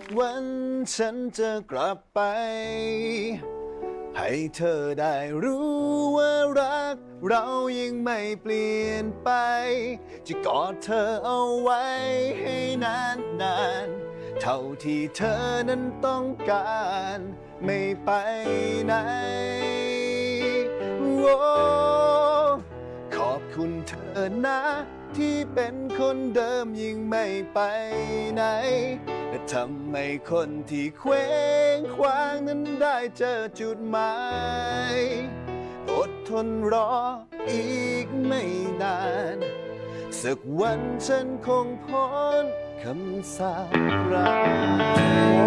กวันฉันจะกลับไป ให้เธอได้รู้ว่ารัก เรายังไม่เปลี่ยนไป จะกอดเธอเอาไว้ให้นานนานๆเท่าที่เธอนั้นต้องการ ไม่ไปไหนโอ้ อนะที่เป็นคนเดิมยิ่งไม่ไปไหนและทำให้คนที่เคว้งคว้างนั้นได้เจอจุดหมายอดทนรออีกไม่นาน สักวันฉันคงพ้นคำสาปร้าย